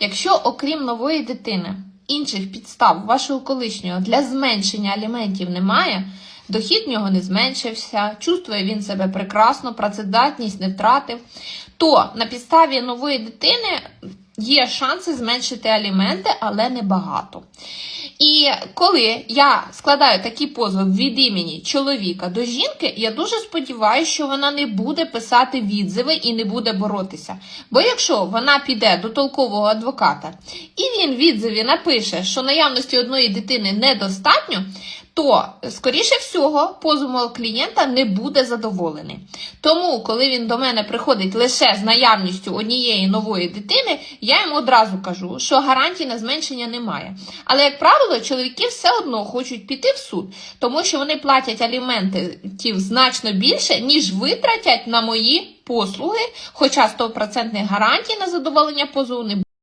Якщо, окрім нової дитини, інших підстав вашого колишнього для зменшення аліментів немає, дохід в нього не зменшився, чувствує він себе прекрасно, працездатність не втратив, то на підставі нової дитини є шанси зменшити аліменти, але не багато. І коли я складаю такий позов від імені чоловіка до жінки, я дуже сподіваюся, що вона не буде писати відзиви і не буде боротися. Бо якщо вона піде до толкового адвоката і він відзиві напише, що наявності одної дитини недостатньо, то, скоріше всього, позов мого клієнта не буде задоволений. Тому, коли він до мене приходить лише з наявністю однієї нової дитини, я йому одразу кажу, що гарантій на зменшення немає. Але, як правило, чоловіки все одно хочуть піти в суд, тому що вони платять аліментів значно більше, ніж витратять на мої послуги, хоча 100% гарантій на задоволення позову не